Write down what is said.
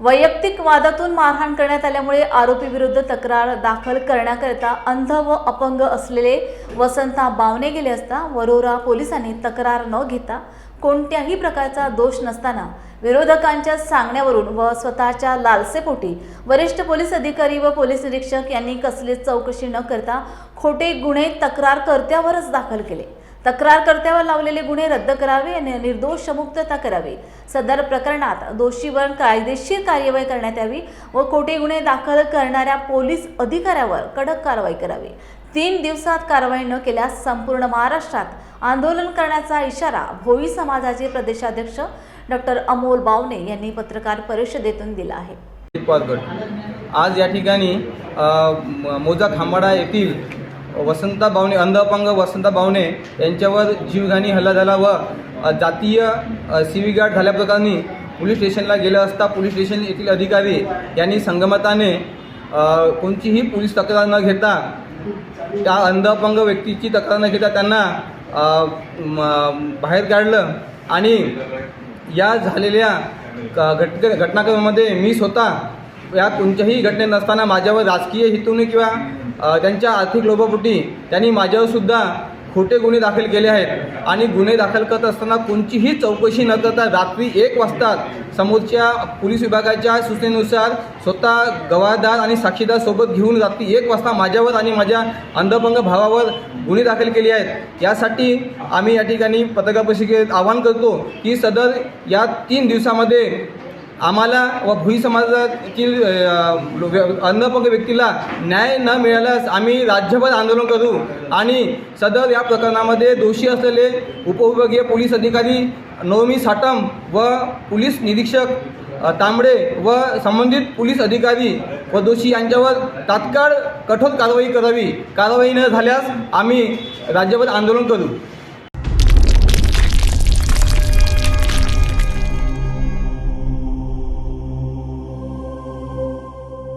वैयक्तिक वादातून मारहाण करण्यात आल्यामुळे आरोपीविरुद्ध तक्रार दाखल करण्याकरिता अंध व अपंग असलेले वसंता बावने गेले असता वरोरा पोलिसांनी तक्रार न घेता कोणत्याही प्रकारचा दोष नसताना विरोधकांच्या सांगण्यावरून व स्वतःच्या लालसेपोटी वरिष्ठ पोलीस अधिकारी व पोलीस निरीक्षक यांनी कसलीच चौकशी न करता खोटे गुन्हे तक्रारकर्त्यावरच दाखल केले. तक्रारकर्त्यावर लावलेले गुन्हे रद्द करावे आणि निर्दोष मुक्तता करावी. सदर प्रकरणात दोषीवर कायदेशीर कार्यवाही करण्यात यावी व खोटे गुन्हे दाखल करणाऱ्या पोलीस अधिकाऱ्यावर कडक कारवाई करावी. तीन दिवसात कारवाई न केल्यास संपूर्ण महाराष्ट्रात आंदोलन करण्याचा इशारा भोई समाजाचे प्रदेशाध्यक्ष डॉक्टर अमोल बावने यांनी पत्रकार परिषदेतून दिला आहे. आज या ठिकाणी मोजा खांबाडा येथील वसंता बावणे अंध अपंग वसंता बावणे यांच्यावर जीवघाणी हल्ला झाला व जातीय अ, सिविगार्ड झाल्याप्रकरणी पोलीस स्टेशनला गेलं असता पोलीस स्टेशन येथील अधिकारी यांनी संगमताने कोणतीही पोलीस तक्रार न घेता त्या अंध अपंग व्यक्तीची तक्रार न घेता त्यांना बाहेर काढलं आणि या झालेल्या क- घट घटनाक्रमामध्ये मी स्वतः या कोणत्याही घटनेत नसताना माझ्यावर राजकीय हेतूने किंवा त्यांच्या आर्थिक लोभापोटी त्यांनी माझ्यावरसुद्धा खोटे गुन्हे दाखल केले आहेत. आणि गुन्हे दाखल करत असताना कोणतीही चौकशी न करता रात्री एक वाजता समोरच्या पोलीस विभागाच्या सूचनेनुसार स्वतः गवाहदार आणि साक्षीदार सोबत घेऊन रात्री एक वाजता माझ्यावर आणि माझ्या अंधभंग भावावर गुन्हे दाखल केले आहेत. यासाठी आम्ही या ठिकाणी पत्रकार परिषदेत आवाहन करतो की सदर या तीन दिवसामध्ये आम्हाला व भुई समाजातील अन्नपंग व्य- व्यक्तीला न्याय न मिळाल्यास आम्ही राज्यभर आंदोलन करू. आणि सदर या प्रकरणामध्ये दोषी असलेले उपविभागीय पोलीस अधिकारी नवमी साटम व पोलीस निरीक्षक तांबडे व संबंधित पोलीस अधिकारी व दोषी यांच्यावर तात्काळ कठोर कारवाई करावी. कारवाई न झाल्यास आम्ही राज्यभर आंदोलन करू.